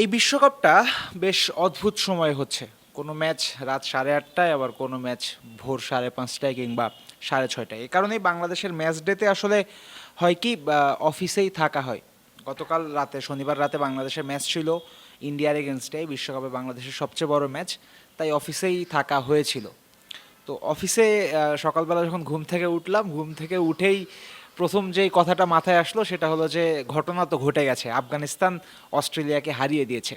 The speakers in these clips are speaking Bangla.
এই বিশ্বকাপটা বেশ অদ্ভুত সময় হচ্ছে। কোনো ম্যাচ রাত সাড়ে আটটায়, আবার কোনো ম্যাচ ভোর সাড়ে পাঁচটায় কিংবা সাড়ে ছয়টায়। এ কারণেই বাংলাদেশের ম্যাচ ডেতে আসলে হয় কি অফিসেই থাকা হয়। গতকাল রাতে, শনিবার রাতে বাংলাদেশের ম্যাচ ছিল ইন্ডিয়ার এগেনস্টে বিশ্বকাপে বাংলাদেশের সবচেয়ে বড় ম্যাচ তাই অফিসেই থাকা হয়েছিল। তো অফিসে সকালবেলা যখন ঘুম থেকে উঠলাম, ঘুম থেকে উঠেই প্রথম যেই কথাটা মাথায় আসলো সেটা হলো যে ঘটনা তো ঘটে গেছে। আফগানিস্তান অস্ট্রেলিয়াকে হারিয়ে দিয়েছে।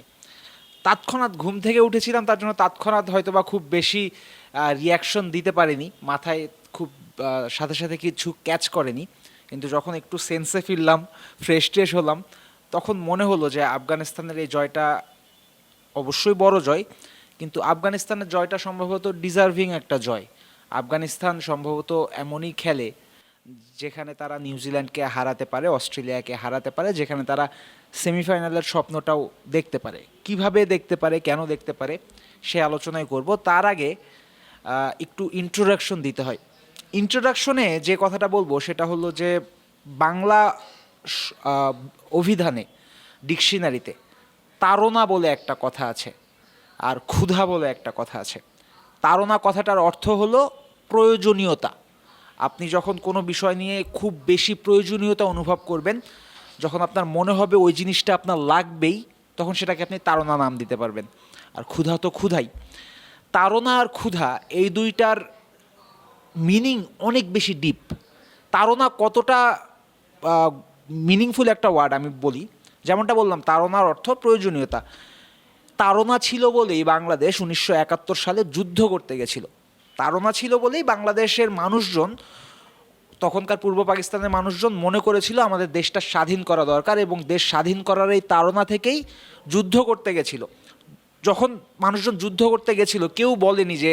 তৎক্ষণাৎ ঘুম থেকে উঠেছিলাম, তার জন্য তৎক্ষণাৎ হয়তো বা খুব বেশি রিয়াকশন দিতে পারিনি। মাথায় খুব সাথে সাথে কিছু ক্যাচ করেনি। কিন্তু যখন একটু সেন্সে ফিরলাম ফ্রেশ ট্রেশ হলাম, তখন মনে হলো যে আফগানিস্তানের এই জয়টা অবশ্যই বড় জয়। কিন্তু আফগানিস্তানের জয়টা সম্ভবত ডিজার্ভিং একটা জয়। আফগানিস্তান সম্ভবত এমনই খেলে যেখানে তারা নিউজিল্যান্ডকে হারাতে পারে, অস্ট্রেলিয়াকে হারাতে পারে, যেখানে তারা সেমিফাইনালের স্বপ্নটাও দেখতে পারে। কীভাবে দেখতে পারে, কেন দেখতে পারে, সে আলোচনায় করব। তার আগে একটু ইন্ট্রোডাকশন দিতে হয়। ইন্ট্রোডাকশনে যে কথাটা বলব, সেটা হলো যে বাংলা অভিধানে, ডিকশনারিতে তাড়না বলে একটা কথা আছে আর ক্ষুধা বলে একটা কথা আছে। তাড়না কথাটার অর্থ হলো প্রয়োজনীয়তা। আপনি যখন কোনো বিষয় নিয়ে খুব বেশি প্রয়োজনীয়তা অনুভব করবেন, যখন আপনার মনে হবে ওই জিনিসটা আপনার লাগবেই, তখন সেটাকে আপনি তাড়না নাম দিতে পারবেন। আর ক্ষুধা তো ক্ষুধাই। তাড়না আর ক্ষুধা এই দুইটার মিনিং অনেক বেশি ডিপ তাড়না কতটা মিনিংফুল একটা ওয়ার্ড আমি বলি। যেমনটা বললাম তাড়নার অর্থ প্রয়োজনীয়তা। তাড়না ছিল বলেই বাংলাদেশ উনিশশো একাত্তর সালে যুদ্ধ করতে গেছিল। তাড়না ছিল বলেই বাংলাদেশের মানুষজন, তখনকার পূর্ব পাকিস্তানের মানুষজন মনে করেছিল আমাদের দেশটা স্বাধীন করা দরকার এবং দেশ স্বাধীন করার এই তাড়না থেকেই যুদ্ধ করতে গেছিল। যখন মানুষজন যুদ্ধ করতে গেছিল, কেউ বলেনি যে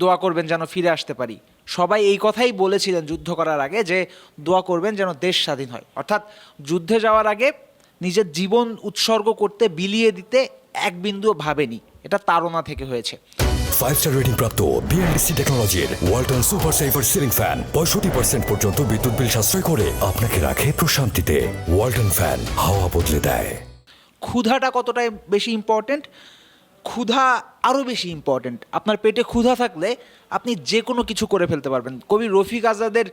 দোয়া করবেন যেন ফিরে আসতে পারি। সবাই এই কথাই বলেছিলেন যুদ্ধ করার আগে যে, দোয়া করবেন যেন দেশ স্বাধীন হয়। অর্থাৎ যুদ্ধে যাওয়ার আগে নিজের জীবন উৎসর্গ করতে, বিলিয়ে দিতে এক বিন্দুও ভাবেনি। এটা তাড়না থেকে হয়েছে। ফাইভ স্টার রেটিং প্রাপ্ত বিএলডিসি টেকনোলজির Walton super saver ceiling fan পঁয়ষট্টি পার্সেন্ট পর্যন্ত বিদ্যুৎ বিল সাশ্রয় করে আপনাকে রাখে প্রশান্তিতে। ওয়ালটন ফ্যান হাওয়া বদলে দেয়। ক্ষুধাটা কতটা বেশি ইম্পর্ট্যান্ট ক্ষুধা আরও বেশি ইম্পর্ট্যান্ট আপনার পেটে ক্ষুধা থাকলে আপনি যে কোনো কিছু করে ফেলতে পারবেন। কবি রফিক আজাদের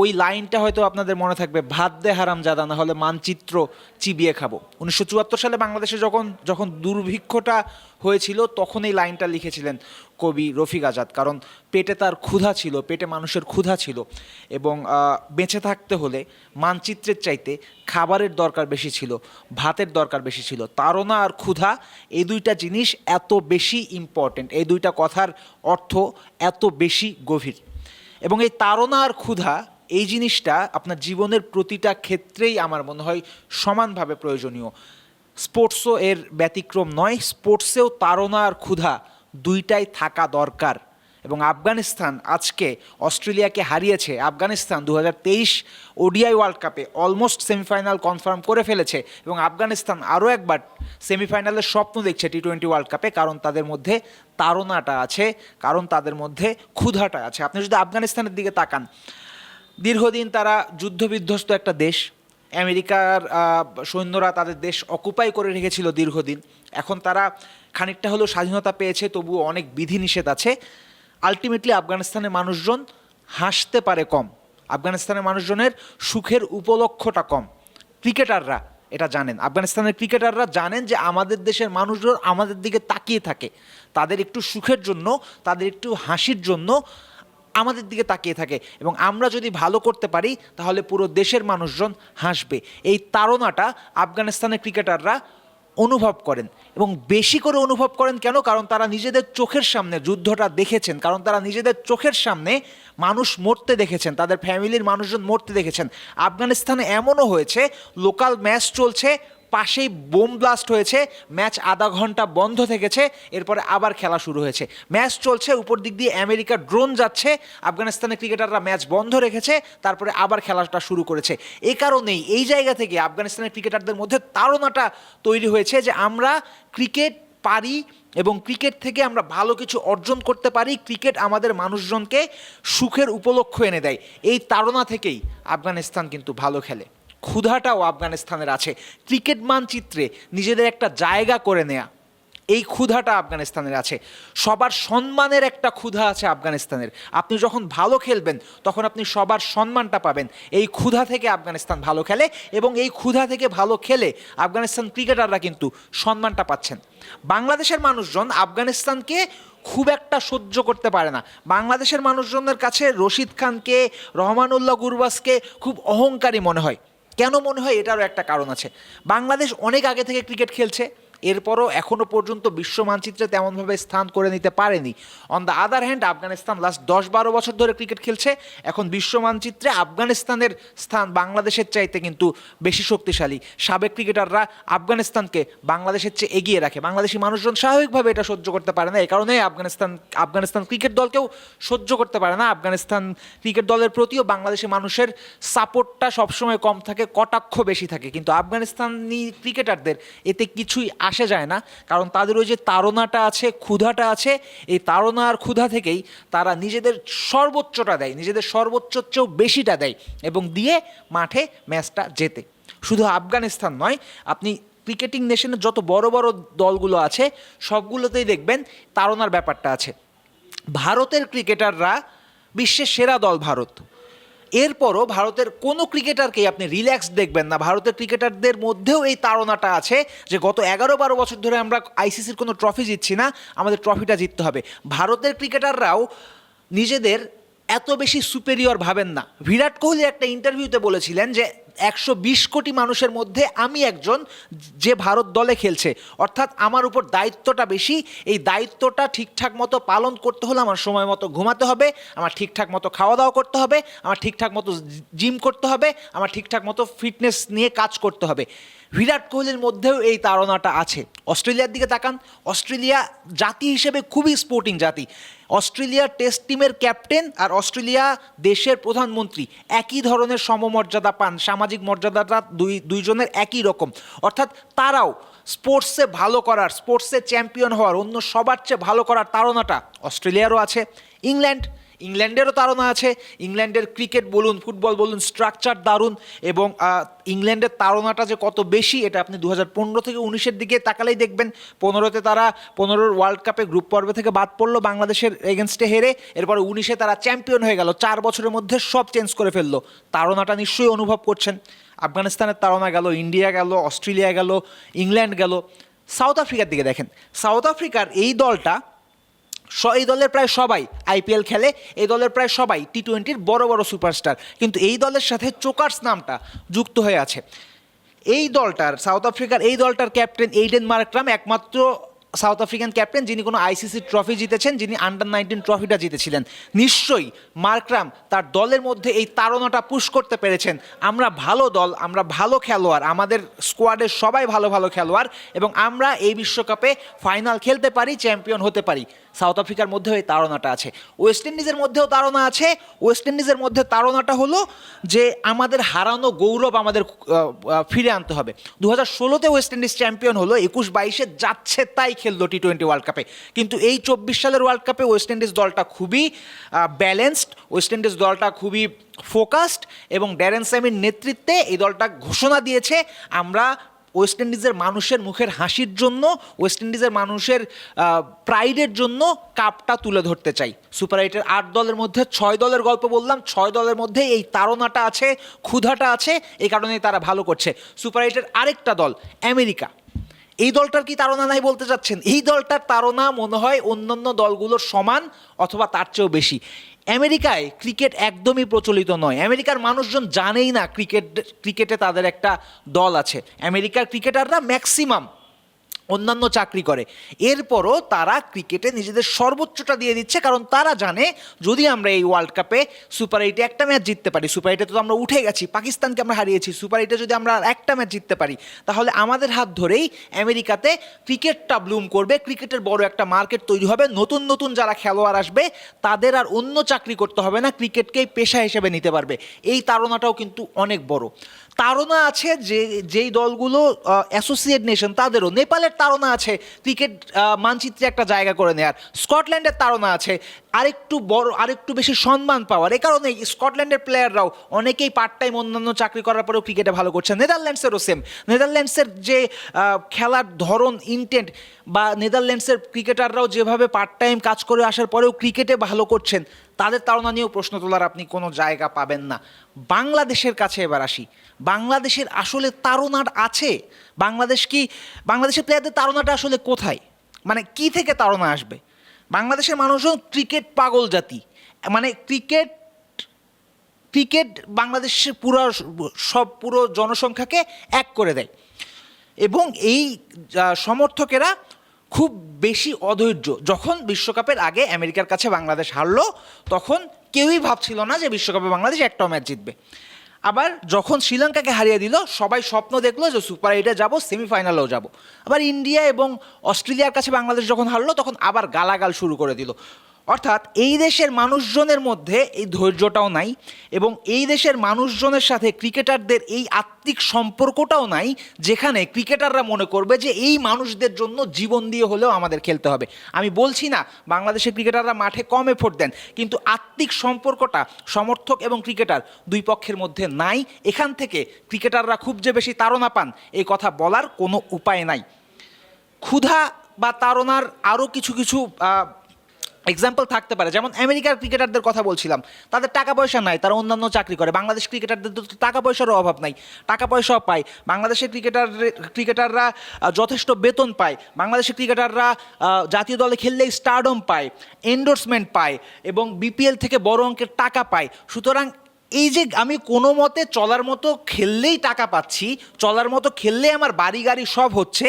ওই লাইনটা হয়তো আপনাদের মনে থাকবে, ভাত দে হারাম জাদা না হলে মানচিত্র চিবিয়ে খাব। উনিশশো চুয়াত্তর সালে বাংলাদেশে যখন যখন দুর্ভিক্ষটা হয়েছিল, তখন এই লাইনটা লিখেছিলেন। কবি রফিক আজাদ, কারণ পেটে তার ক্ষুধা ছিল, পেটে মানুষের ক্ষুধা ছিল এবং বেঁচে থাকতে হলে মানচিত্রের চাইতে খাবারের দরকার বেশি ছিল, ভাতের দরকার বেশি ছিল। তাড়না আর ক্ষুধা এই দুইটা জিনিস এত বেশি ইম্পর্টেন্ট এই দুইটা কথার অর্থ এত বেশি গভীর। এবং এই তাড়না আর ক্ষুধা এই জিনিসটা আপনার জীবনের প্রতিটা ক্ষেত্রেই আমার মনে হয় সমানভাবে প্রয়োজনীয়। স্পোর্টসও এর ব্যতিক্রম নয়, স্পোর্টসেও তাড়না আর ক্ষুধা দুইটাই থাকা দরকার। এবং আফগানিস্তান আজকে অস্ট্রেলিয়াকে হারিয়েছে। আফগানিস্তান দু হাজার তেইশ ওডিআই ওয়ার্ল্ড কাপে অলমোস্ট সেমিফাইনাল কনফার্ম করে ফেলেছে এবং আফগানিস্তান আরও একবার সেমিফাইনালের স্বপ্ন দেখছে টি টোয়েন্টি ওয়ার্ল্ড কাপে, কারণ তাদের মধ্যে তাড়নাটা আছে, কারণ তাদের মধ্যে ক্ষুধাটা আছে। আপনি যদি আফগানিস্তানের দিকে তাকান, দীর্ঘদিন তারা যুদ্ধবিধ্বস্ত একটা দেশ। আমেরিকার সৈন্যরা তাদের দেশ অকুপাই করে রেখেছিল দীর্ঘদিন। এখন তারা খানিকটা হলেও স্বাধীনতা পেয়েছে, তবুও অনেক বিধিনিষেধ আছে। আলটিমেটলি আফগানিস্তানের মানুষজন হাসতে পারে কম। আফগানিস্তানের মানুষজনের সুখের উপলক্ষটা কম। ক্রিকেটাররা এটা জানেন। আফগানিস্তানের ক্রিকেটাররা জানেন যে আমাদের দেশের মানুষজন আমাদের দিকে তাকিয়ে থাকে। তাদের একটু সুখের জন্য, তাদের একটু হাসির জন্য আমাদের দিকে তাকিয়ে থাকে। এবং আমরা যদি ভালো করতে পারি, তাহলে পুরো দেশের মানুষজন হাসবে। এই তাড়নাটা আফগানিস্তানের ক্রিকেটাররা অনুভব করেন এবং বেশি করে অনুভব করেন কেন? কারণ তারা নিজেদের চোখের সামনে যুদ্ধটা দেখেছেন। কারণ তারা নিজেদের চোখের সামনে মানুষ মরতে দেখেছেন, তাদের ফ্যামিলির মানুষজন মরতে দেখেছেন। আফগানিস্তানে এমনও হয়েছে লোকাল ম্যাচ চলছে পাশেই বোম ব্লাস্ট হয়েছে, ম্যাচ আধা ঘণ্টা বন্ধ থেকেছে, এরপরে আবার খেলা শুরু হয়েছে। ম্যাচ চলছে, উপর দিক দিয়ে আমেরিকার ড্রোন যাচ্ছে, আফগানিস্তানের ক্রিকেটাররা ম্যাচ বন্ধ রেখেছে, তারপরে আবার খেলাটা শুরু করেছে। এ কারণেই এই জায়গা থেকে আফগানিস্তানের ক্রিকেটারদের মধ্যে তাড়নাটা তৈরি হয়েছে যে আমরা ক্রিকেট পারি এবং ক্রিকেট থেকে আমরা ভালো কিছু অর্জন করতে পারি, ক্রিকেট আমাদের মানুষজনকে সুখের উপলক্ষ এনে দেয়। এই তাড়না থেকেই আফগানিস্তান কিন্তু ভালো খেলে। ক্ষুধাটাও আফগানিস্তানের আছে। ক্রিকেট মানচিত্রে নিজেদের একটা জায়গা করে নেয়া, এই ক্ষুধাটা আফগানিস্তানের আছে। সবার সম্মানের একটা ক্ষুধা আছে আফগানিস্তানের। আপনি যখন ভালো খেলবেন, তখন আপনি সবার সম্মানটা পাবেন। এই ক্ষুধা থেকে আফগানিস্তান ভালো খেলে এবং এই ক্ষুধা থেকে ভালো খেলে আফগানিস্তান ক্রিকেটাররা কিন্তু সম্মানটা পাচ্ছেন। বাংলাদেশের মানুষজন আফগানিস্তানকে খুব একটা সহ্য করতে পারে না। বাংলাদেশের মানুষজনের কাছে রশিদ খানকে, রহমানুল্লাহ গুরবাসকে খুব অহংকারী মনে হয়। কেন মনে হয় এটারও একটা কারণ আছে? বাংলাদেশ অনেক আগে থেকে ক্রিকেট খেলছে। এরপরও এখনও পর্যন্ত বিশ্ব মানচিত্রে তেমনভাবে স্থান করে নিতে পারেনি। On the other hand Afghanistan last দশ বারো বছর ধরে ক্রিকেট খেলছে। এখন বিশ্ব মানচিত্রে আফগানিস্তানের স্থান বাংলাদেশের চাইতে কিন্তু বেশি শক্তিশালী। সাবেক ক্রিকেটাররা আফগানিস্তানকে বাংলাদেশের চেয়ে এগিয়ে রাখে। বাংলাদেশি মানুষজন স্বাভাবিকভাবে এটা সহ্য করতে পারে না। এই কারণে আফগানিস্তান আফগানিস্তান ক্রিকেট দলকেও সহ্য করতে পারে না। আফগানিস্তান ক্রিকেট দলের প্রতিও বাংলাদেশি মানুষের সাপোর্টটা সবসময় কম থাকে, কটাক্ষ বেশি থাকে। কিন্তু আফগানিস্তানি ক্রিকেটারদের এতে কিছুই আসে যায় না। কারণ তাদের ওই যে তাড়নাটা আছে, ক্ষুধাটা আছে, এই তাড়না আর ক্ষুধা থেকেই তারা নিজেদের সর্বোচ্চটা দেয়, নিজেদের সর্বোচ্চর চেয়েও বেশিটা দেয় এবং দিয়ে মাঠে ম্যাচটা জেতে। শুধু আফগানিস্তান নয়, আপনি ক্রিকেটিং নেশনের যত বড় বড় দলগুলো আছে, সবগুলোতেই দেখবেন তাড়নার ব্যাপারটা আছে। ভারতের ক্রিকেটাররা বিশ্বের সেরা দল ভারত। এরপরও ভারতের কোনো ক্রিকেটারকেই আপনি রিল্যাক্স দেখবেন না। ভারতের ক্রিকেটারদের মধ্যেও এই তাড়নাটা আছে যে, গত এগারো বারো বছর ধরে আমরা আইসিসির কোনো ট্রফি জিতছি না, আমাদের ট্রফিটা জিততে হবে। ভারতের ক্রিকেটাররাও নিজেদের এত বেশি সুপেরিয়র ভাবেন না। বিরাট কোহলি একটা ইন্টারভিউতে বলেছিলেন যে একশো বিশ কোটি মানুষের মধ্যে আমি একজন যে ভারত দলে খেলছে। অর্থাৎ আমার উপর দায়িত্বটা বেশি, এই দায়িত্বটা ঠিকঠাক মতো পালন করতে হলে আমার সময় মতো ঘুমাতে হবে, আমার ঠিকঠাক মতো খাওয়া দাওয়া করতে হবে, আমার ঠিকঠাক মতো জিম করতে হবে, আমার ঠিকঠাক মতো ফিটনেস নিয়ে কাজ করতে হবে। বিরাট কোহলির মধ্যেও এই তাড়নাটা আছে। অস্ট্রেলিয়ার দিকে তাকান, অস্ট্রেলিয়া জাতি হিসেবে খুবই স্পোর্টিং জাতি। অস্ট্রেলিয়ার টেস্ট টিমের ক্যাপ্টেন আর অস্ট্রেলিয়া দেশের প্রধানমন্ত্রী। একই ধরনের সমমর্যাদা পান। সামাজিক মর্যাদাটা দুই, দুইজনের একই রকম। অর্থাৎ তারাও স্পোর্টসে ভালো করার, স্পোর্টসে চ্যাম্পিয়ন হওয়ার, অন্য সবার চেয়ে ভালো করার তাড়নাটা অস্ট্রেলিয়ারও আছে। ইংল্যান্ড ইংল্যান্ডেরও তাড়না আছে। ইংল্যান্ডের ক্রিকেট বলুন, ফুটবল বলুন স্ট্রাকচার দারুণ এবং ইংল্যান্ডের তাড়নাটা যে কত বেশি, এটা আপনি দু পনেরো থেকে উনিশের দিকে তাকালেই দেখবেন। পনেরোতে তারা, পনেরোর ওয়ার্ল্ড কাপে গ্রুপ পর্বে থেকে বাদ পড়ল, বাংলাদেশের এগেনস্টে হেরে এরপর উনিশে তারা চ্যাম্পিয়ন হয়ে গেল, চার বছরের মধ্যে সব চেঞ্জ করে ফেলল। তাড়নাটা নিশ্চয়ই অনুভব করছেন। আফগানিস্তানের তাড়না গেল, ইন্ডিয়া গেল, অস্ট্রেলিয়া গেল, ইংল্যান্ড গেল। সাউথ আফ্রিকার দিকে দেখেন, সাউথ আফ্রিকার এই দলটা এই দলের প্রায় সবাই আইপিএল খেলে, এই দলের প্রায় সবাই টি টোয়েন্টির বড় বড় সুপারস্টার। কিন্তু এই দলের সাথে চোকার্স নামটা যুক্ত হয়ে আছে। এই দলটার, সাউথ আফ্রিকার এই দলটার ক্যাপ্টেন এইডেন মার্করাম একমাত্র সাউথ আফ্রিকান ক্যাপ্টেন যিনি কোনো আইসিসি ট্রফি জিতেছেন, যিনি আন্ডার নাইনটিন ট্রফিটা জিতেছিলেন। নিশ্চয়ই মার্করাম তার দলের মধ্যে এই তাড়নাটা পুশ করতে পেরেছেন। আমরা ভালো দল, আমরা ভালো খেলোয়াড়, আমাদের স্কোয়াডের সবাই ভালো ভালো খেলোয়াড় এবং আমরা এই বিশ্বকাপে ফাইনাল খেলতে পারি চ্যাম্পিয়ন হতে পারি। সাউথ আফ্রিকার মধ্যেও এই তাড়নাটা আছে। ওয়েস্ট ইন্ডিজের মধ্যেও তাড়না আছে। ওয়েস্ট ইন্ডিজের মধ্যে তাড়নাটা হলো যে আমাদের হারানো গৌরব আমাদের ফিরে আনতে হবে। দু হাজার ষোলোতে ওয়েস্ট ইন্ডিজ চ্যাম্পিয়ন হলো, একুশ বাইশে যাচ্ছে তাই খেললো টি টোয়েন্টি ওয়ার্ল্ড কাপে। কিন্তু এই চব্বিশ সালের ওয়ার্ল্ড কাপে ওয়েস্ট ইন্ডিজ দলটা খুবই ব্যালেন্সড, ওয়েস্ট ইন্ডিজ দলটা খুবই ফোকাসড এবং ড্যারেন স্যামির নেতৃত্বে এই দলটা ঘোষণা দিয়েছে, আমরা ওয়েস্ট ইন্ডিজের মানুষের মুখের হাসির জন্য ওয়েস্ট ইন্ডিজের মানুষের প্রাইডের জন্য কাপটা তুলে ধরতে চাই। সুপার এইটের আট দলের মধ্যে ছয় দলের গল্প বললাম, ছয় দলের মধ্যে এই তাড়নাটা আছে, ক্ষুধাটা আছে, এই কারণেই তারা ভালো করছে। সুপার এইটের আরেকটা দল, আমেরিকা। এই দলটার কি তাড়না নাই বলতে চাচ্ছেন? এই দলটার তাড়না মনে হয় অন্যান্য দলগুলোর সমান অথবা তার চেয়েও বেশি। আমেরিকায় ক্রিকেট একদমই প্রচলিত নয়। আমেরিকার মানুষজন জানেই না ক্রিকেট, ক্রিকেটে তাদের একটা দল আছে। আমেরিকার ক্রিকেটাররা ম্যাক্সিমাম অন্যান্য চাকরি করে। এরপরও তারা ক্রিকেটে নিজেদের সর্বোচ্চটা দিয়ে দিচ্ছে, কারণ তারা জানে যদি আমরা এই ওয়ার্ল্ড কাপে সুপার এইটে একটা ম্যাচ জিততে পারি সুপার এইটে তো আমরা উঠে গেছি, পাকিস্তানকে আমরা হারিয়েছি সুপার এইটে যদি আমরা একটা ম্যাচ জিততে পারি, তাহলে আমাদের হাত ধরেই আমেরিকাতে ক্রিকেটটা ব্লুম করবে, ক্রিকেটের বড় একটা মার্কেট তৈরি হবে, নতুন নতুন যারা খেলোয়াড় আসবে, তাদের আর অন্য চাকরি করতে হবে না, ক্রিকেটকেই পেশা হিসেবে নিতে পারবে। এই তাড়নাটাও কিন্তু অনেক বড়। তাড়না আছে যে, যেই দলগুলো অ্যাসোসিয়েট নেশন তাদেরও। নেপালের তাড়না আছে ক্রিকেট মানচিত্রে একটা জায়গা করে নেয়ার। স্কটল্যান্ডের তাড়না আছে, আরেকটু বড়, আরেকটু বেশি সম্মান পাওয়ার। এ কারণে স্কটল্যান্ডের প্লেয়াররাও অনেকেই পার্ট টাইম অন্যান্য চাকরি করার পরেও ক্রিকেটে ভালো করছে নেদারল্যান্ডসেরও সেম নেদারল্যান্ডসের যে খেলার ধরন ইন্টেন্ট বা নেদারল্যান্ডসের ক্রিকেটাররাও যেভাবে পার্ট টাইম কাজ করে আসার পরেও ক্রিকেটে ভালো করছেন, তাদের তাড়না নিয়েও প্রশ্ন তোলার আপনি কোনো জায়গা পাবেন না। বাংলাদেশের কাছে এবার আসি। বাংলাদেশের আসলে তাড়নার আছে? বাংলাদেশ কি, বাংলাদেশের প্লেয়ারদের তাড়নাটা আসলে কোথায়? মানে কি থেকে তাড়না আসবে? বাংলাদেশের মানুষজন ক্রিকেট পাগল জাতি। মানে ক্রিকেট ক্রিকেট বাংলাদেশের পুরো সব পুরো জনসংখ্যাকে এক করে দেয়। এবং এই সমর্থকেরা খুব বেশি অধৈর্য। যখন বিশ্বকাপের আগে আমেরিকার কাছে বাংলাদেশ হারলো, তখন কেউই ভাবছিল না যে বিশ্বকাপে বাংলাদেশ একটাও ম্যাচ জিতবে। আবার যখন শ্রীলঙ্কাকে হারিয়ে দিল, সবাই স্বপ্ন দেখল যে সুপার এইটে যাব সেমিফাইনালেও যাব। আবার ইন্ডিয়া এবং অস্ট্রেলিয়ার কাছে বাংলাদেশ যখন হারলো, তখন আবার গালাগাল শুরু করে দিল। অর্থাৎ এই দেশের মানুষজনের মধ্যে এই ধৈর্যটাও নাই এবং এই দেশের মানুষজনের সাথে ক্রিকেটারদের এই আত্মিক সম্পর্কটাও নাই, যেখানে ক্রিকেটাররা মনে করবে যে এই মানুষদের জন্য জীবন দিয়ে হলেও আমাদের খেলতে হবে। আমি বলছি না বাংলাদেশের ক্রিকেটাররা মাঠে কম এফোর্ট দেন, কিন্তু আত্মিক সম্পর্কটা সমর্থক এবং ক্রিকেটার দুই পক্ষের মধ্যে নাই। এখান থেকে ক্রিকেটাররা খুব যে বেশি তাড়না পান, এই কথা বলার কোনো উপায় নাই। ক্ষুধা বা তাড়নার আরও কিছু কিছু এক্সাম্পল থাকতে পারে, যেমন আমেরিকার ক্রিকেটারদের কথা বলছিলাম। তাদের টাকা পয়সা নাই, তারা অন্যান্য চাকরি করে। বাংলাদেশ ক্রিকেটারদের তো টাকা পয়সারও অভাব নাই, টাকা পয়সাও পায়। বাংলাদেশের ক্রিকেটার, ক্রিকেটাররা যথেষ্ট বেতন পায়। বাংলাদেশের ক্রিকেটাররা জাতীয় দলে খেললেই স্টারডম পায় এন্ডোর্সমেন্ট পায় এবং বিপিএল থেকে বড় অঙ্কের টাকা পায়। সুতরাং এই যে আমি কোনো মতে চলার মতো খেললেই টাকা পাচ্ছি, চলার মতো খেললে আমার বাড়ি গাড়ি সব হচ্ছে,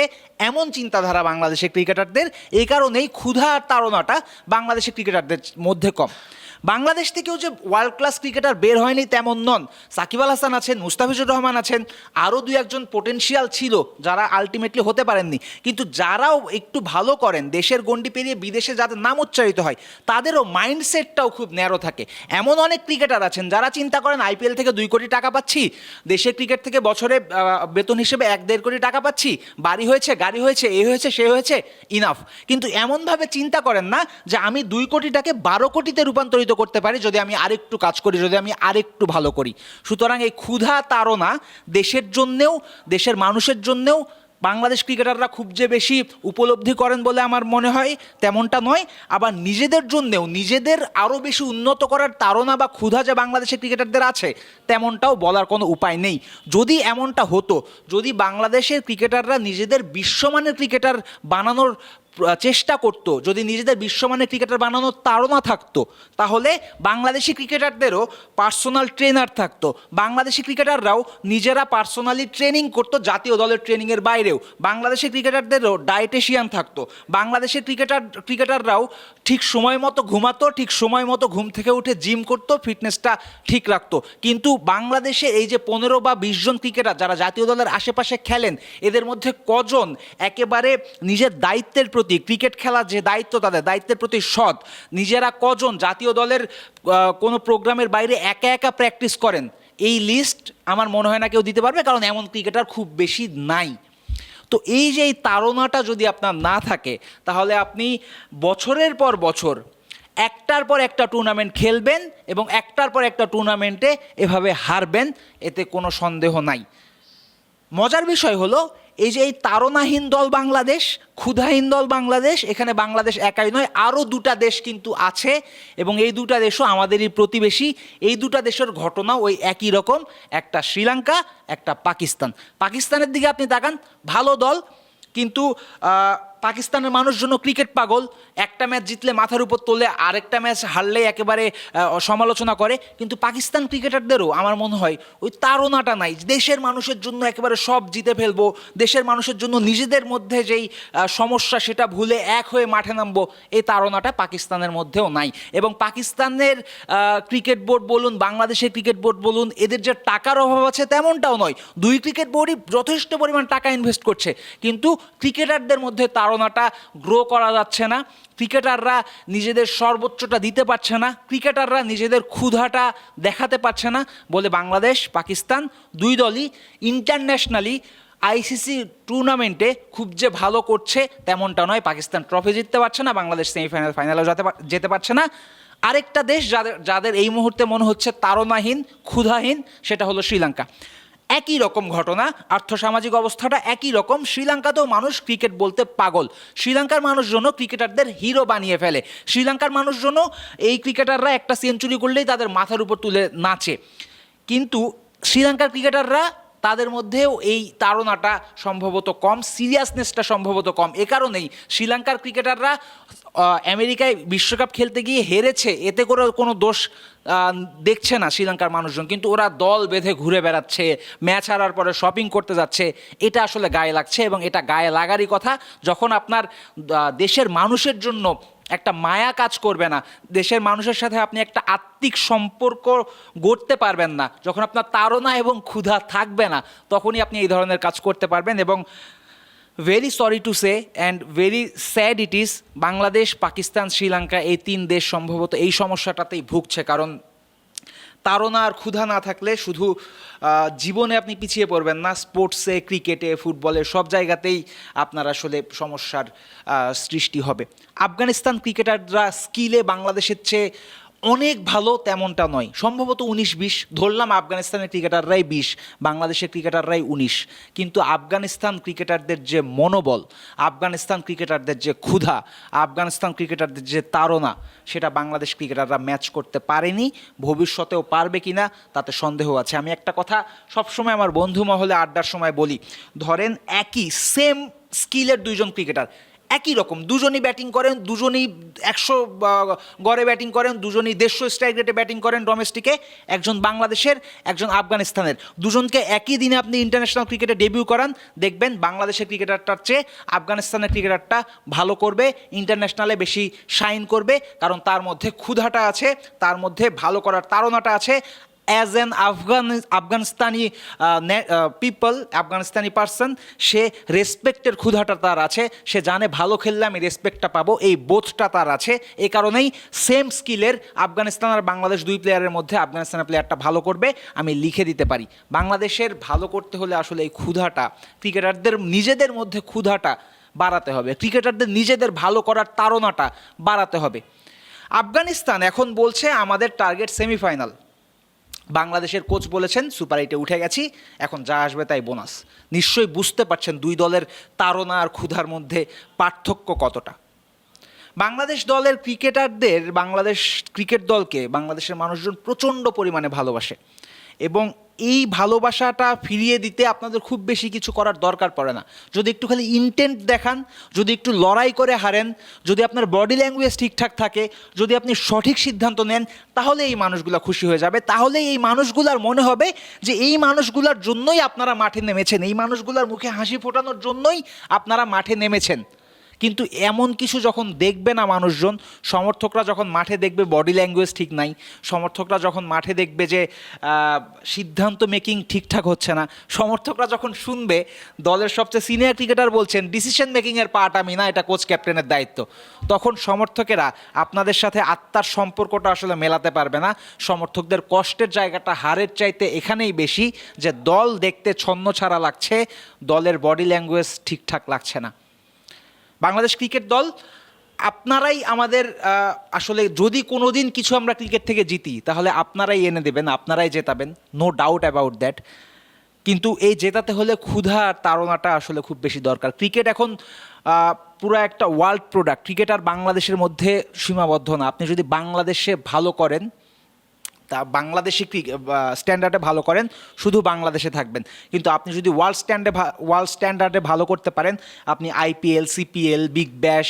এমন চিন্তাধারা বাংলাদেশের ক্রিকেটারদের। এই কারণেই ক্ষুধা আর তাড়নাটা বাংলাদেশের ক্রিকেটারদের মধ্যে কম। বাংলাদেশ থেকেও যে ওয়ার্ল্ড ক্লাস ক্রিকেটার বের হয়নি তেমন নন। সাকিব আল হাসান আছেন, মুস্তাফিজুর রহমান আছেন, আরও দু একজন পোটেনশিয়াল ছিল যারা আলটিমেটলি হতে পারেননি। কিন্তু যারাও একটু ভালো করেন, দেশের গণ্ডি পেরিয়ে বিদেশে যাদের নাম উচ্চারিত হয়, তাদেরও মাইন্ডসেটটাও খুব ন্যারো থাকে। এমন অনেক ক্রিকেটার আছেন যারা চিন্তা করেন আইপিএল থেকে দুই কোটি টাকা পাচ্ছি, দেশের ক্রিকেট থেকে বছরে বেতন হিসেবে এক দেড় কোটি টাকা পাচ্ছি, বাড়ি হয়েছে, গাড়ি হয়েছে, এ হয়েছে, সে হয়েছে ইনাফ কিন্তু এমনভাবে চিন্তা করেন না যে আমি দুই কোটিটাকে বারো কোটিতে রূপান্তরিত করতে পারি, যদি আমি আরেকটু কাজ করি, যদি আমি আরেকটু ভালো করি। সুতরাং এই ক্ষুধা তাড়না দেশের জন্যেও, দেশের মানুষের জন্যেও, বাংলাদেশ ক্রিকেটাররা খুব যে বেশি উপলব্ধি করেন বলে আমার মনে হয়, তেমনটা নয়। আবার নিজেদের জন্যেও, নিজেদের আরও বেশি উন্নত করার তাড়না বা ক্ষুধা যে বাংলাদেশের ক্রিকেটারদের আছে, তেমনটাও বলার কোনো উপায় নেই। যদি এমনটা হতো, যদি বাংলাদেশের ক্রিকেটাররা নিজেদের বিশ্বমানের ক্রিকেটার বানানোর চেষ্টা করতো, যদি নিজেদের বিশ্বমানের ক্রিকেটার বানানোর তাড়না থাকতো, তাহলে বাংলাদেশি ক্রিকেটারদেরও পার্সোনাল ট্রেনার থাকতো। বাংলাদেশি ক্রিকেটাররাও নিজেরা পার্সোনালি ট্রেনিং করতো জাতীয় দলের ট্রেনিংয়ের বাইরেও। বাংলাদেশি ক্রিকেটারদেরও ডায়েটেশিয়ান থাকতো। বাংলাদেশের ক্রিকেটার, ক্রিকেটাররাও ঠিক সময় মতো ঘুমাতো, ঠিক সময় মতো ঘুম থেকে উঠে জিম করতো ফিটনেসটা ঠিক রাখতো। কিন্তু বাংলাদেশে এই যে পনেরো বা বিশ জন ক্রিকেটার যারা জাতীয় দলের আশেপাশে খেলেন, এদের মধ্যে কজন একেবারে নিজের দায়িত্বের প্রতি ক্রিকেট খেলার যে দায়িত্ব তাদের, দায়িত্বের প্রতি সৎ। নিজেরা কজন জাতীয় দলের কোনো প্রোগ্রামের বাইরে একা একা প্র্যাকটিস করেন, এই লিস্ট আমার মনে হয় না কেউ দিতে পারবে, কারণ এমন ক্রিকেটার খুব বেশি নাই। তো এই যে এই তাড়নাটা যদি আপনার না থাকে, তাহলে আপনি বছরের পর বছর একটার পর একটা টুর্নামেন্ট খেলবেন এবং একটার পর একটা টুর্নামেন্টে এভাবে হারবেন, এতে কোনো সন্দেহ নাই। মজার বিষয় হলো এই যে এই তারণাহীন দল বাংলাদেশ, ক্ষুধাহীন দল বাংলাদেশ, এখানে বাংলাদেশ একাই নয় আরও দুটা দেশ কিন্তু আছে এবং এই দুটা দেশও আমাদেরই প্রতিবেশী। এই দুটা দেশের ঘটনা ওই একই রকম, একটা শ্রীলঙ্কা, একটা পাকিস্তান। পাকিস্তানের দিকে আপনি তাকান, ভালো দল, কিন্তু পাকিস্তানের মানুষজন ক্রিকেট পাগল। একটা ম্যাচ জিতলে মাথার উপর তোলে, আরেকটা ম্যাচ হারলে একেবারে সমালোচনা করে। কিন্তু পাকিস্তান ক্রিকেটারদেরও আমার মনে হয় ওই তাড়নাটা নাই। দেশের মানুষের জন্য একেবারে সব জিতে ফেলব। দেশের মানুষের জন্য নিজেদের মধ্যে যেই সমস্যা সেটা ভুলে এক হয়ে মাঠে নামবো, এই তাড়নাটা পাকিস্তানের মধ্যেও নাই। এবং পাকিস্তানের ক্রিকেট বোর্ড বলুন, বাংলাদেশের ক্রিকেট বোর্ড বলুন, এদের যে টাকার অভাব আছে তেমনটাও নয়। দুই ক্রিকেট বোর্ডই যথেষ্ট পরিমাণ টাকা ইনভেস্ট করছে। কিন্তু ক্রিকেটারদের মধ্যে তাড়না তাড়নাটা গ্রো করা যাচ্ছে না ক্রিকেটাররা নিজেদের সর্বোচ্চটা দিতে পারছে না ক্রিকেটাররা নিজেদের ক্ষুধাটা দেখাতে পারছে না বলে বাংলাদেশ, পাকিস্তান দুই দলই ইন্টারন্যাশনালি আইসিসি টুর্নামেন্টে খুব যে ভালো করছে তেমনটা নয়, পাকিস্তান ট্রফি জিততে পারছে না, বাংলাদেশ সেমিফাইনাল ফাইনালেও যেতে যেতে পারছে না। আরেকটা দেশ যাদের যাদের এই মুহূর্তে মনে হচ্ছে তারণাহীন, ক্ষুধাহীন, সেটা হলো শ্রীলঙ্কা। একই রকম ঘটনা, আর্থসামাজিক অবস্থাটা একই রকম। শ্রীলঙ্কাতেও মানুষ ক্রিকেট বলতে পাগল। শ্রীলঙ্কার মানুষজনও ক্রিকেটারদের হিরো বানিয়ে ফেলে। শ্রীলঙ্কার মানুষজনও এই ক্রিকেটাররা একটা সেঞ্চুরি করলেই তাদের মাথার উপর তুলে নাচে। কিন্তু শ্রীলঙ্কার ক্রিকেটাররা তাদের মধ্যেও এই তাড়নাটা সম্ভবত কম সিরিয়াসনেসটা সম্ভবত কম। এ কারণেই শ্রীলঙ্কার ক্রিকেটাররা আমেরিকায় বিশ্বকাপ খেলতে গিয়ে হেরেছে, এতে করে কোনো দোষ দেখছে না শ্রীলঙ্কার মানুষজন। কিন্তু ওরা দল বেঁধে ঘুরে বেড়াচ্ছে, ম্যাচ হারার পরে শপিং করতে যাচ্ছে, এটা আসলে গায়ে লাগছে এবং এটা গায়ে লাগারই কথা। যখন আপনার দেশের মানুষের জন্য একটা মায়া কাজ করবে না, দেশের মানুষের সাথে আপনি একটা আত্মিক সম্পর্ক গড়তে পারবেন না, যখন আপনার তাড়না এবং ক্ষুধা থাকবে না, তখনই আপনি এই ধরনের কাজ করতে পারবেন এবং very sorry to say and very sad it is Bangladesh Pakistan Sri Lanka এই তিন দেশ সম্ভবত এই সমস্যাটাতেই ভুগছে। কারণ তাড়না আর ক্ষুধা না থাকলে শুধু জীবনে আপনি পিছিয়ে পড়বেন না। স্পোর্টসে ক্রিকেটে ফুটবলে সব জায়গাতেই আপনার আসলে সমস্যার সৃষ্টি হবে। আফগানিস্তান ক্রিকেটাররা স্কিলে বাংলাদেশের চেয়ে অনেক ভালো তেমনটা নয়। সম্ভবত উনিশ, বিশ। ধরলাম আফগানিস্তানের ক্রিকেটাররাই বিশ, বাংলাদেশের ক্রিকেটাররাই উনিশ। কিন্তু আফগানিস্তান ক্রিকেটারদের যে মনোবল, আফগানিস্তান ক্রিকেটারদের যে ক্ষুধা, আফগানিস্তান ক্রিকেটারদের যে তাড়না, সেটা বাংলাদেশ ক্রিকেটাররা ম্যাচ করতে পারেনি, ভবিষ্যতেও পারবে কিনা তাতে সন্দেহ আছে। আমি একটা কথা সবসময় আমার বন্ধু মহলে আড্ডার সময় বলি, ধরেন একই সেম স্কিলের দুইজন ক্রিকেটার একই রকম। দুজনই ব্যাটিং করেন, দুজনই একশো গড়ে ব্যাটিং করেন, দুজনই দেড়শো স্ট্রাইক রেটে ব্যাটিং করেন ডোমেস্টিকে, একজন বাংলাদেশের, একজন আফগানিস্তানের। দুজনকে একই দিনে আপনি ইন্টারন্যাশনাল ক্রিকেটে ডেবিউ করান, দেখবেন বাংলাদেশের ক্রিকেটারটার চেয়ে আফগানিস্তানের ক্রিকেটারটা ভালো করবে, ইন্টারন্যাশনালে বেশি শাইন করবে, কারণ তার মধ্যে ক্ষুধাটা আছে, তার মধ্যে ভালো করার তাড়নাটা আছে as an Afghan Afghanistani people Afghanistani person সে রেসপেক্টের ক্ষুধাটা তার আছে, সে জানে ভালো খেললে আমি রেসপেক্টটা পাবো, এই বোধটা তার আছে। এ কারণেই সেম স্কিলের আফগানিস্তান আর বাংলাদেশ দুই প্লেয়ারের মধ্যে আফগানিস্তানের প্লেয়ারটা ভালো করবে, আমি লিখে দিতে পারি। বাংলাদেশের ভালো করতে হলে আসলে এই ক্ষুধাটা, ক্রিকেটারদের নিজেদের মধ্যে ক্ষুধাটা বাড়াতে হবে। ক্রিকেটারদের নিজেদের ভালো করার তাড়নাটা বাড়াতে হবে। আফগানিস্তান এখন বলছে আমাদের টার্গেট সেমিফাইনাল বাংলাদেশের কোচ বলেছেন, সুপার এইটে উঠে গেছি, এখন যা আসবে তাই বোনাস। নিশ্চয়ই বুঝতে পারছেন দুই দলের তাড়না আর ক্ষুধার মধ্যে পার্থক্য কতটা। বাংলাদেশ দলের ক্রিকেটারদের, বাংলাদেশ ক্রিকেট দলকে, বাংলাদেশের মানুষজন প্রচণ্ড পরিমাণে ভালোবাসে। এবং এই ভালোবাসাটা ফিরিয়ে দিতে আপনাদের খুব বেশি কিছু করার দরকার পড়ে না। যদি একটু খালি ইন্টেন্ট দেখান, যদি একটু লড়াই করে হারেন, যদি আপনার বডি ল্যাঙ্গুয়েজ ঠিকঠাক থাকে, যদি আপনি সঠিক সিদ্ধান্ত নেন, তাহলে এই মানুষগুলো খুশি হয়ে যাবে। তাহলে এই মানুষগুলার মনে হবে যে এই মানুষগুলোর জন্যই আপনারা মাঠে নেমেছেন। এই মানুষগুলোর মুখে হাসি ফোটানোর জন্যই আপনারা মাঠে নেমেছেন। কিন্তু এমন কিছু যখন দেখবে না মানুষজন, সমর্থকরা যখন মাঠে দেখবে বডি ল্যাঙ্গুয়েজ ঠিক নাই, সমর্থকরা যখন মাঠে দেখবে যে সিদ্ধান্ত মেকিং ঠিকঠাক হচ্ছে না, সমর্থকরা যখন শুনবে, দলের সবচেয়ে সিনিয়র ক্রিকেটার বলছেন ডিসিশন মেকিংয়ের পার্ট আমি না, এটা কোচ ক্যাপ্টেনের দায়িত্ব। তখন সমর্থকেরা আপনাদের সাথে আত্মার সম্পর্কটা আসলে মেলাতে পারবে না, সমর্থকদের কষ্টের জায়গাটা, হারের চাইতে এখানেই বেশি যে দল দেখতে ছন্ন ছাড়া লাগছে, দলের বডি ল্যাঙ্গুয়েজ ঠিকঠাক লাগছে না। বাংলাদেশ ক্রিকেট দল, আপনারাই আমাদের আসলে যদি কোনো দিন কিছু আমরা ক্রিকেট থেকে জিতি, তাহলে আপনারাই এনে দেবেন, আপনারাই জেতাবেন নো ডাউট অ্যাবাউট দ্যাট কিন্তু এই জেতাতে হলে ক্ষুধা আর তাড়নাটা আসলে খুব বেশি দরকার। ক্রিকেট এখন পুরো একটা ওয়ার্ল্ড প্রোডাক্ট ক্রিকেট আর বাংলাদেশের মধ্যে সীমাবদ্ধ না। আপনি যদি বাংলাদেশে ভালো করেন তা বাংলাদেশি স্ট্যান্ডার্ডে ভালো করেন, শুধু বাংলাদেশে থাকবেন। কিন্তু আপনি যদি ওয়ার্ল্ড স্ট্যান্ডে ওয়ার্ল্ড স্ট্যান্ডার্ডে ভালো করতে পারেন, আপনি IPL CPL Big Bash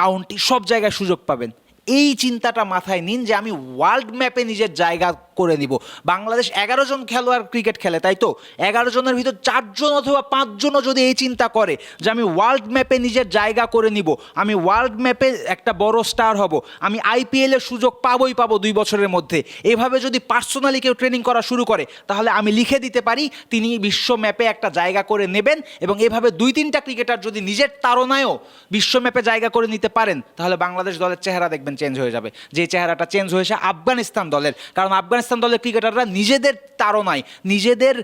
county সব জায়গায় সুযোগ পাবেন। এই চিন্তাটা মাথায় নিন যে আমি ওয়ার্ল্ড ম্যাপে নিজের জায়গা করে নিব। বাংলাদেশ এগারো জন খেলোয়াড় ক্রিকেট খেলে, তাই তো? এগারো জনের ভিতর চারজন অথবা পাঁচজনও যদি এই চিন্তা করে যে আমি ওয়ার্ল্ড ম্যাপে নিজের জায়গা করে নিব, আমি ওয়ার্ল্ড ম্যাপে একটা বড় স্টার হব, আমি আইপিএলের সুযোগ পাবোই পাবো দুই বছরের মধ্যে। এভাবে যদি পার্সোনালি কেউ ট্রেনিং করা শুরু করে, তাহলে আমি লিখে দিতে পারি, তিনি বিশ্ব ম্যাপে একটা জায়গা করে নেবেন এবং এভাবে দুই তিনটা ক্রিকেটার যদি নিজের তাড়নায়ও বিশ্ব ম্যাপে জায়গা করে নিতে পারেন, তাহলে বাংলাদেশ দলের চেহারা দেখবেন চেঞ্জ হয়ে যাবে। যে চেহারাটা চেঞ্জ হয়েছে আফগানিস্তান দলের। কারণ আফগানিস্তান দলের ক্রিকেটাররা নিজেদের তাড়নায়, নিজেদের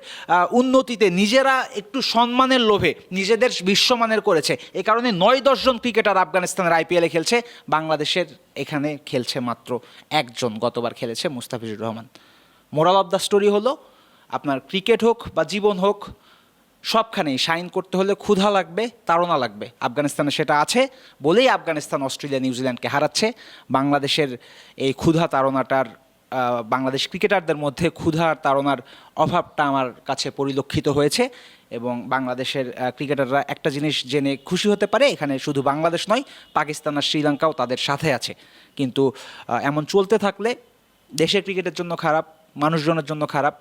উন্নতিতে নিজেরা একটু সম্মানের লোভে নিজেদের বিশ্বমানের করেছে। এ কারণে নয় দশজন ক্রিকেটার আফগানিস্তানের আইপিএলে খেলছে। বাংলাদেশের এখানে খেলছে মাত্র একজন, গতবার খেলেছে Mustafizur Rahman. Moral of the story হলো, আপনার ক্রিকেট হোক বা জীবন হোক সবখানেই শাইন করতে হলে ক্ষুধা লাগবে, তাড়না লাগবে। আফগানিস্তানে সেটা আছে বলেই আফগানিস্তান, অস্ট্রেলিয়া, নিউজিল্যান্ডকে হারাচ্ছে। বাংলাদেশের এই ক্ষুধা তাড়নাটার বাংলাদেশ ক্রিকেটারদের মধ্যে ক্ষুধা তাড়নার অভাবটা আমার কাছে পরিলক্ষিত হয়েছে এবং বাংলাদেশের ক্রিকেটাররা একটা জিনিস জেনে খুশি হতে পারে, এখানে শুধু বাংলাদেশ নয়, পাকিস্তান আর শ্রীলঙ্কাও তাদের সাথে আছে। কিন্তু এমন চলতে থাকলে দেশের ক্রিকেটের জন্য খারাপ, মানুষজনের জন্য খারাপ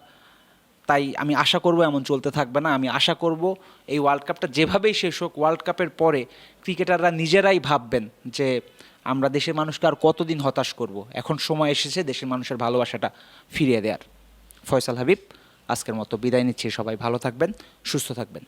তাই আমি আশা করব এমন চলতে থাকবে না। আমি আশা করব এই ওয়ার্ল্ড কাপটা যেভাবেই শেষ হোক ওয়ার্ল্ড কাপের পরে ক্রিকেটাররা নিজেরাই ভাববেন যে আমরা দেশের মানুষকে আর কতদিন হতাশ করব। এখন সময় এসেছে দেশের মানুষের ভালোবাসাটা ফিরিয়ে দেওয়ার ফয়সাল হাবিব, আজকের মতো বিদায় নিচ্ছি সবাই। ভালো থাকবেন, সুস্থ থাকবেন।